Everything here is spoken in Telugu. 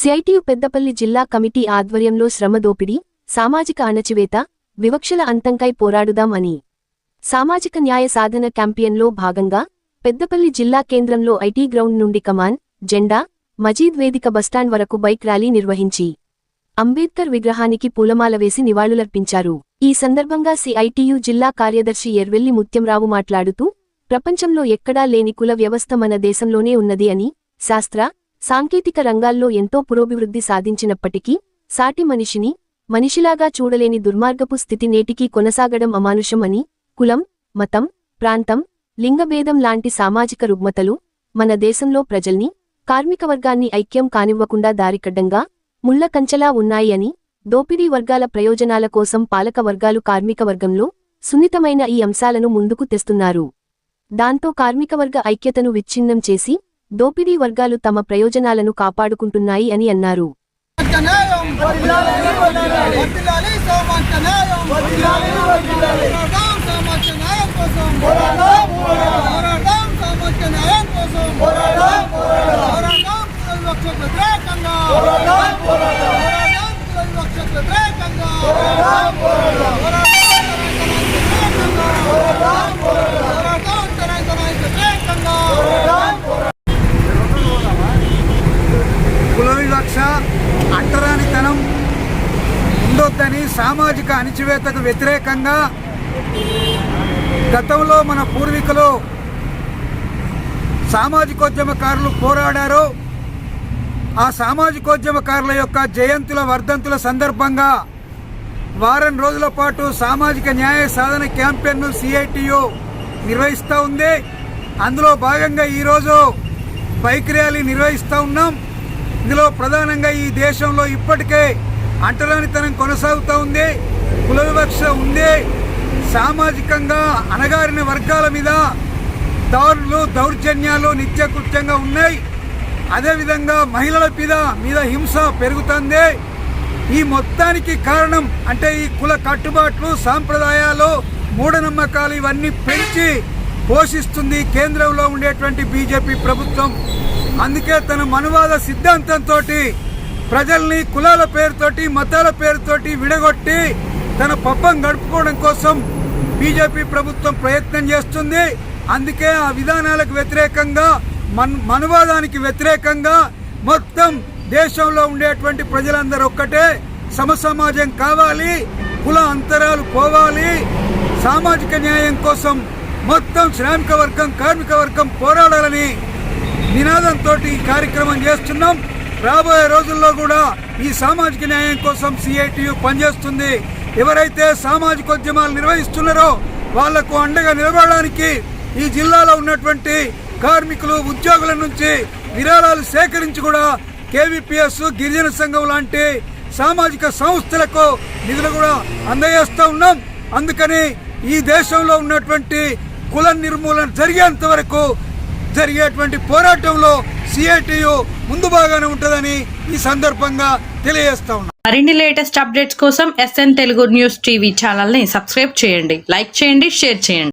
సిఐటియు పెద్దపల్లి జిల్లా కమిటీ ఆధ్వర్యంలో శ్రమదోపిడి సామాజిక అణచివేత వివక్షల అంతంకై పోరాడుదాం అని సామాజిక న్యాయ సాధన క్యాంపియన్లో భాగంగా పెద్దపల్లి జిల్లా కేంద్రంలో ఐటీ గ్రౌండ్ నుండి కమాన్ జెండా మజీద్ వేదిక బస్టాండ్ వరకు బైక్ ర్యాలీ నిర్వహించి అంబేద్కర్ విగ్రహానికి పూలమాల వేసి నివాళులర్పించారు. ఈ సందర్భంగా సిఐటియు జిల్లా కార్యదర్శి ఎర్వెల్లి ముత్యంరావు మాట్లాడుతూ ప్రపంచంలో ఎక్కడా లేని కుల వ్యవస్థ మన దేశంలోనే ఉన్నది అని శాస్త్ర సాంకేతిక రంగాల్లో ఎంతో పురోభివృద్ధి సాధించినప్పటికీ సాటి మనిషిని మనిషిలాగా చూడలేని దుర్మార్గపు స్థితి నేటికీ కొనసాగడం అమానుషమని కులం మతం ప్రాంతం లింగభేదం లాంటి సామాజిక రుగ్మతలు మన దేశంలో ప్రజల్ని కార్మికవర్గాన్ని ఐక్యం కానివ్వకుండా దారికడ్డంగా ముళ్ళ కంచలా ఉన్నాయి అని దోపిడీ వర్గాల ప్రయోజనాల కోసం పాలక వర్గాలు సున్నితమైన ఈ అంశాలను ముందుకు తెస్తున్నారు. దాంతో కార్మికవర్గ ఐక్యతను విచ్ఛిన్నం చేసి దోపిడీ వర్గాలు తమ ప్రయోజనాలను కాపాడుకుంటున్నాయి అని అన్నారు. కోసం పోరాడదాం సామాజిక న్యాయం కోసం పోరాడదాం కుల వివక్షకు వ్యతిరేకంగా పోరాడదాం కుల వివక్షకు వ్యతిరేకంగా పోరాడదాం పోరాడదాం తెలంగాణకు వ్యతిరేకంగా కుల వివక్ష అంటరానితనం ఉండొద్దని సామాజిక అణిచివేతకు వ్యతిరేకంగా గతంలో మన పూర్వీకులు సామాజికోద్యమకారులు పోరాడారు. ఆ సామాజికోద్యమకారుల యొక్క జయంతుల వర్ధంతుల సందర్భంగా వారం రోజుల పాటు సామాజిక న్యాయ సాధన క్యాంపెయిన్ను సిఐటియు నిర్వహిస్తూ ఉంది. అందులో భాగంగా ఈరోజు బైక్ ర్యాలీ నిర్వహిస్తూ ఉన్నాం. ఇందులో ప్రధానంగా ఈ దేశంలో ఇప్పటికే అంటరానితనం కొనసాగుతూ ఉంది కుల వివక్ష ఉంది. సామాజికంగా అణగారిన వర్గాల మీద దారులు దౌర్జన్యాలు నిత్యకృత్యంగా ఉన్నాయి. అదేవిధంగా మహిళల మీద మీద హింస పెరుగుతుంది. ఈ మొత్తానికి కారణం అంటే ఈ కుల కట్టుబాట్లు సాంప్రదాయాలు మూఢనమ్మకాలు ఇవన్నీ పెంచి పోషిస్తుంది కేంద్రంలో ఉండేటువంటి బీజేపీ ప్రభుత్వం. అందుకే తన మనువాద సిద్ధాంతంతో ప్రజల్ని కులాల పేరుతోటి మతాల పేరుతోటి విడగొట్టి తన పబ్బం గడుపుకోవడం కోసం బీజేపీ ప్రభుత్వం ప్రయత్నం చేస్తుంది. అందుకే ఆ విధానాలకు వ్యతిరేకంగా మన్ మనువాదానికి వ్యతిరేకంగా మొత్తం దేశంలో ఉండేటువంటి ప్రజలందరూ ఒక్కటే. సమసమాజం కావాలి కుల అంతరాలు పోవాలి సామాజిక న్యాయం కోసం మొత్తం శ్రామిక వర్గం కార్మిక వర్గం పోరాడాలని నినాదంతో ఈ కార్యక్రమం చేస్తున్నాం. రాబోయే రోజుల్లో కూడా ఈ సామాజిక న్యాయం కోసం సిఐటియు పనిచేస్తుంది. ఎవరైతే సామాజిక ఉద్యమాలు నిర్వహిస్తున్నారో వాళ్ళకు అండగా నిలబడడానికి ఈ జిల్లాలో ఉన్నటువంటి కార్మికులు ఉద్యోగుల నుంచి విరాళాలు సేకరించి కూడా కేవీపీఎస్ గిరిజన సంఘం లాంటి సామాజిక సంస్థలకు నిధులు కూడా అందజేస్తూ ఉన్నాం. అందుకని ఈ దేశంలో ఉన్నటువంటి కుల నిర్మూలన జరిగేంత వరకు జరిగేటువంటి పోరాటంలో సిఐటియు ముందు బాగానే ఉంటుందని ఈ సందర్భంగా తెలియజేస్తా ఉన్నాం. మరిన్ని లేటెస్ట్ అప్డేట్స్ కోసం ఎస్ఎన్ తెలుగు న్యూస్ టీవీ ఛానల్ని సబ్స్క్రైబ్ చేయండి. లైక్ చేయండి షేర్ చేయండి.